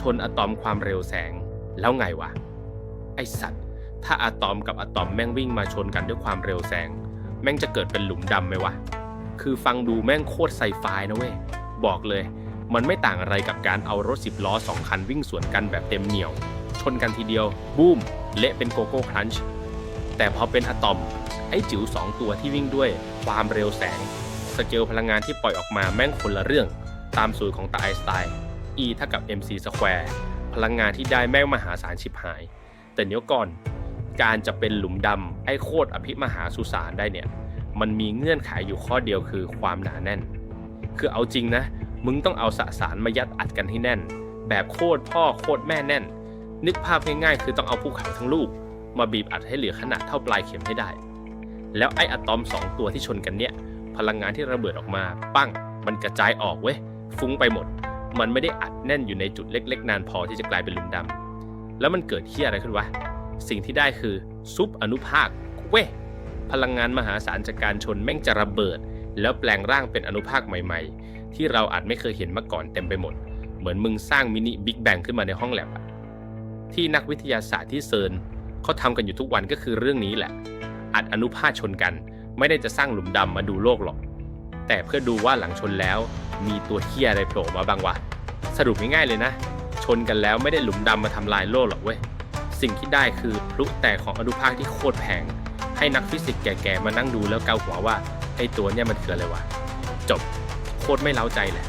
ชนอะตอมความเร็วแสง แล้วไงวะ ไอสัตว์ ถ้าอะตอมกับอะตอมแม่งวิ่งมาชนกันด้วยความเร็วแสง แม่งจะเกิดเป็นหลุมดำไหมวะ คือฟังดูแม่งโคตรไซไฟนะเว้ย บอกเลย มันไม่ต่างอะไรกับการเอารถสิบล้อสองคันวิ่งสวนกันแบบเต็มเหนียว ชนกันทีเดียว บูม เละเป็นโกโก้ครันช์ แต่พอเป็นอะตอม ไอจิ๋วสองตัวที่วิ่งด้วยความเร็วแสง สเกลพลังงานที่ปล่อยออกมาแม่งคนละเรื่อง ตามสูตรของตาไอน์สไตน์ E เท่ากับ mc สแควร์พลังงานที่ได้แม่งมหาศาลชิบหาย แต่เดี๋ยวก่อนการจะเป็นหลุมดำไอ้โคตรอภิมหาสุสานได้เนี่ย มันมีเงื่อนไขอยู่ข้อเดียวคือความหนาแน่น คือเอาจริงนะ มึงต้องเอาสสารมายัดอัดกันให้แน่น แบบโคตรพ่อโคตรแม่แน่น นึกภาพง่ายๆ คือต้องเอาภูเขาทั้งลูก มาบีบอัดให้เหลือขนาดเท่าปลายเข็มให้ได้ แล้วไอ้อะตอมสองตัวที่ชนกันเนี่ย พลังงานที่ระเบิดออกมา ปั้ง มันกระจายออกเว้ยฟุ้งไปหมด มันไม่ได้อัดแน่นอยู่ในจุดเล็ก ๆ นานพอที่จะกลายเป็นหลุมดำแล้วมันเกิดที่อะไรขึ้นวะ สิ่งที่ได้คือซุปอนุภาคเว้ยพลังงานมหาศาลจากการชนแม่งจะระเบิด แล้วแปลงร่างเป็นอนุภาคใหม่ ๆ ที่เราอาจไม่เคยเห็นมาก่อนเต็มไปหมด เหมือนมึงสร้างมินิบิ๊กแบงขึ้นมาในห้องแลบอะที่นักวิทยาศาสตร์ที่เซิร์นเขาทำกันอยู่ทุกวันก็คือเรื่องนี้แหละ อัดอนุภาคชนกัน ไม่ได้จะสร้างหลุมดำมาดูโลกหรอก แต่เพื่อดูว่าหลังชนแล้ว มีตัวเฮียอะไรโผล่มาบ้างวะ สรุปง่ายๆเลยนะ ชนกันแล้วไม่ได้หลุมดำมาทำลายโลกหรอกเว้ย สิ่งที่ได้คือพลุแตกของอนุภาคที่โคตรแพง ให้นักฟิสิกส์แก่ๆมานั่งดูแล้วเกาหัวว่าไอ้ตัวเนี่ยมันคืออะไรวะ จบโคตรไม่เล้าใจเลย